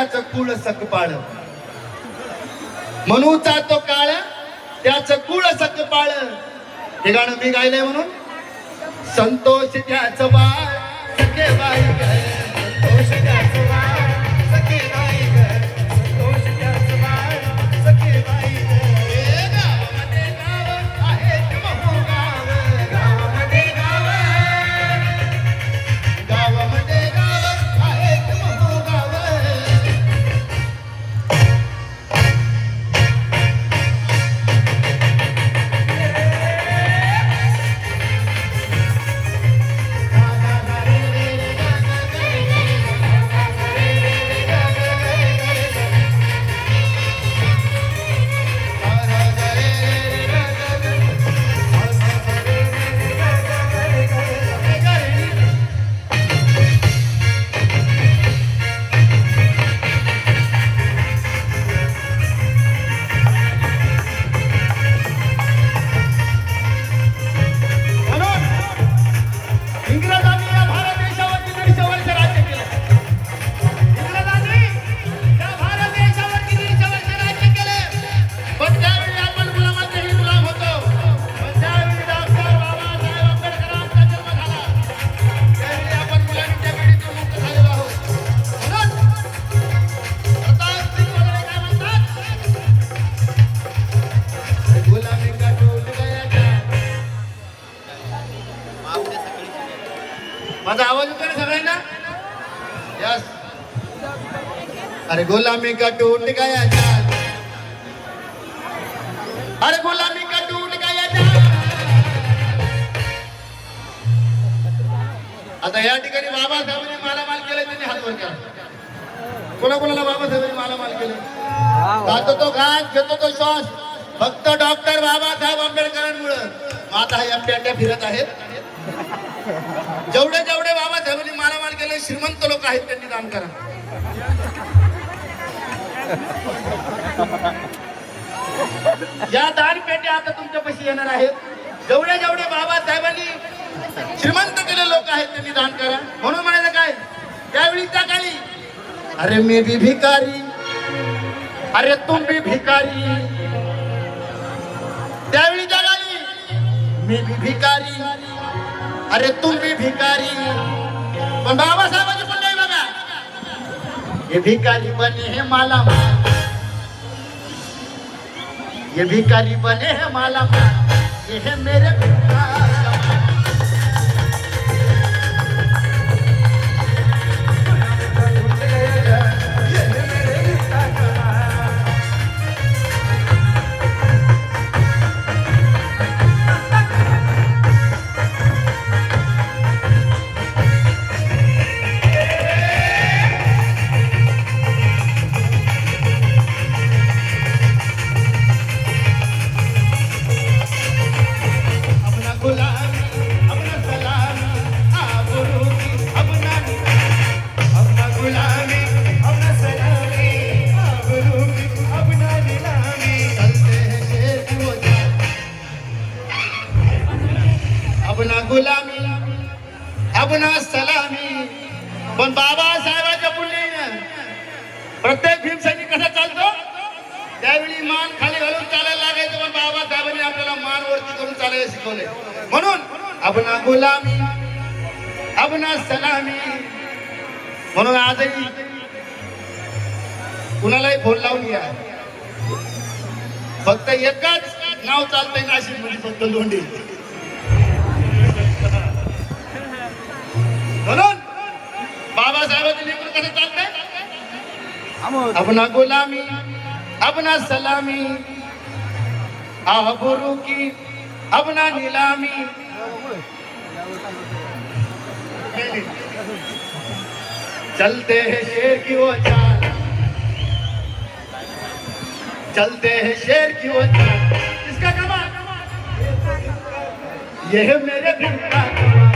त्याच कुळ सकपाळ. मनूचा तो काळ त्याच कुळ सकपाळ. हे गाणं मी गायलंय म्हणून. संतोष त्याच बाळ. माझा आवाज येतो ना सगळ्यांना? यस अरे गुलामी का टूट गया जान. अरे गुलामी का टूट गया जान. आता या ठिकाणी बाबासाहेबांनी मालामाल केलं त्यांनी हात वर केला. कोणा कोणाला बाबासाहेबांनी मालामाल केलं जातो तो घास घेतो तो श्वास. फक्त डॉक्टर बाबासाहेब आंबेडकरांमुळं. आता या पेट्या फिरत आहेत. जेवढे जेवढे बाबासाहेबांनी मालामाल केले श्रीमंत लोक आहेत त्यांनी दान करा. या दान पेट्या आता तुमच्यापाशी येणार आहेत. जेवढे जेवढे बाबा साहेबांनी श्रीमंत केले लोक आहेत त्यांनी दान करा. म्हणून म्हणायचं काय? त्यावेळी त्या काळी अरे मी भी भिकारी. अरे तुम भी भिकारी. त्यावेळी त्या काळी मी भी भिकारी. अरे तुम भी भिकारी पण साहब पण नाही बघा ये भिकारी बने हैं माला ये भिकारी बने हैं माला ये है मेरे अपना सलामी. पण बाबासाहेबांच्या पुढे प्रत्येक भीमसैनिक कसा चालतो? त्यावेळी मान खाली घालून चालायला लागायचं पण बाबासाहेबांनी आपल्याला मान वरती करून चालायला शिकवले म्हणून आपणा गुलामी. आपणा सलामी. म्हणून आजही कुणालाही फोन लावून या. फक्त एकच नाव चालतंय नाशिकमध्ये फक्त लोंढी अपना गुलामी, अपना सलामी आबरू की, अपना नीलामी। चलते हैं शेर की वो चाल। चलते हैं शेर की वो चाल। इसका कमाल ये है मेरे दिल का कमाल